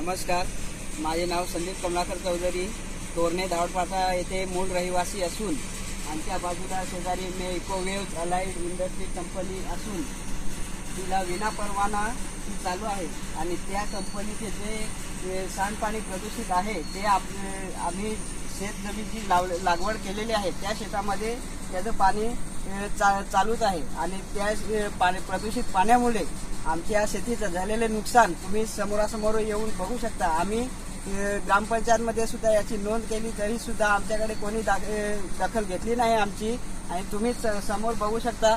नमस्कार. माझे नाव संदीप कमलाकर चौधरी. तोरणे धावडपाटा येथे मूळ रहिवासी असून आमच्या बाजूला शेजारी मे इकोवेव्ह अलाइड इंडस्ट्री कंपनी असून तिला विना परवाना ती चालू आहे. आणि त्या कंपनीचे जे सांडपाणी प्रदूषित आहे ते आप आम्ही शेत जमीन जी लाव लागवड केलेली आहे त्या शेतामध्ये त्याचं पाणी चा चालूच आहे. आणि त्या पाणी प्रदूषित पाण्यामुळे आमच्या शेतीचं झालेले नुकसान तुम्ही समोरासमोर येऊन बघू शकता. आम्ही ग्रामपंचायतमध्ये सुद्धा याची नोंद केली तरी सुद्धा आमच्याकडे कोणी दखल घेतली नाही आमची. आणि तुम्ही समोर बघू शकता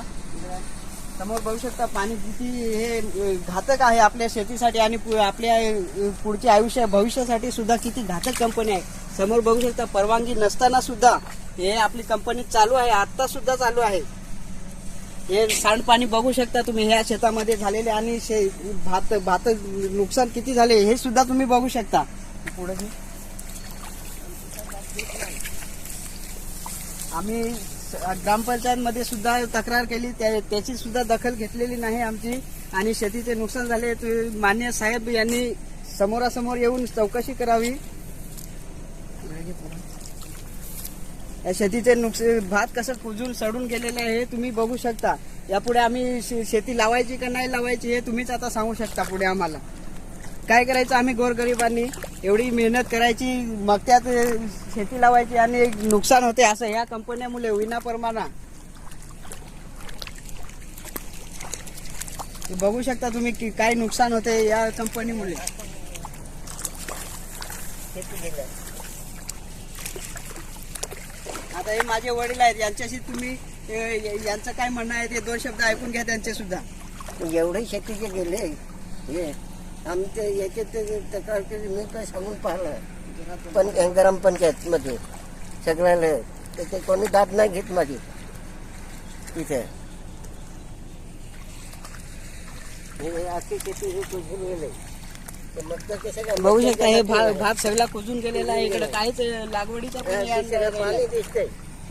समोर बघू शकता पाणी किती हे घातक आहे आपल्या शेतीसाठी आणि पु- आपल्या पुढच्या आयुष्य भविष्यासाठी सुद्धा किती घातक कंपनी आहे. समोर बघू शकता परवानगी नसताना सुद्धा हे आपली कंपनी चालू आहे आता सुद्धा चालू आहे. हे सांडपाणी बघू शकता तुम्ही ह्या शेतामध्ये झालेले आणि शे भात भात नुकसान किती झाले हे सुद्धा तुम्ही बघू शकता. पुढे आम्ही स- ग्रामपंचायतमध्ये सुद्धा तक्रार केली त्या- त्याची सुद्धा दखल घेतलेली नाही आमची. आणि शेतीचे नुकसान झाले मान्य साहेब यांनी समोरासमोर येऊन चौकशी करावी. या शेतीचे नुकसान भात कसं कुजून सडून गेलेलं आहे हे तुम्ही बघू शकता. यापुढे आम्ही शे- शेती लावायची का नाही लावायची हे तुम्हीच आता सांगू शकता पुढे आम्हाला. काय करायचं आम्ही गोरगरिबांनी एवढी मेहनत करायची मग त्यात अ, शेती लावायची आणि नुकसान होते असं या कंपन्यामुळे विनापरमाना हे बघू शकता तुम्ही की काय नुकसान होते या कंपनीमुळे. आता हे माझे वडील आहेत यांच्याशी तुम्ही यांचं काय म्हणणं आहे ते दोन शब्द ऐकून घ्या त्यांचे सुद्धा. एवढे शेतीचे गेले हे आमचे याचे ते तक्रार केली मी काय सांगून पाहिलं. पण ग्रामपंचायत मध्ये सगळ्याला ते कोणी दाद नाही घेत माझी. तिथे हे अशी शेती हे गेले? बघू शकता हे भात सगळा कुजून गेलेला आहे. इकडे काहीच लागवडीचा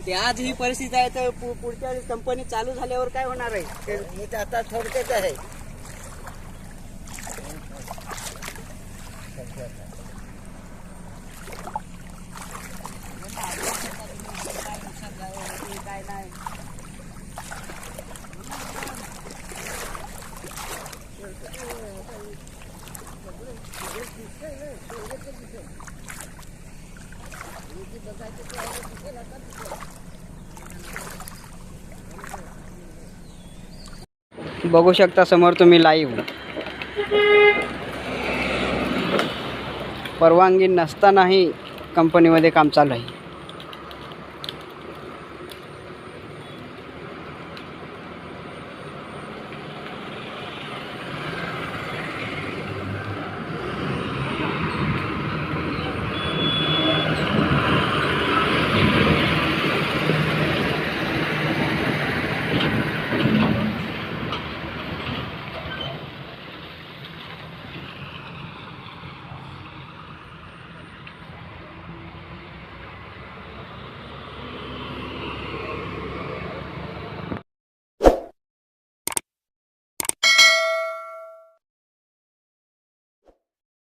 ते आज ही परिस्थिती आहे तर पुढच्या वेळेस कंपनी चालू झाल्यावर काय होणार आहे? ते हे तर आता थोडक्यात आहे. काय नाही बघू शकता समोर तुम्ही लाईव्ह परवानगी नसतानाही कंपनीमध्ये काम चालू आहे.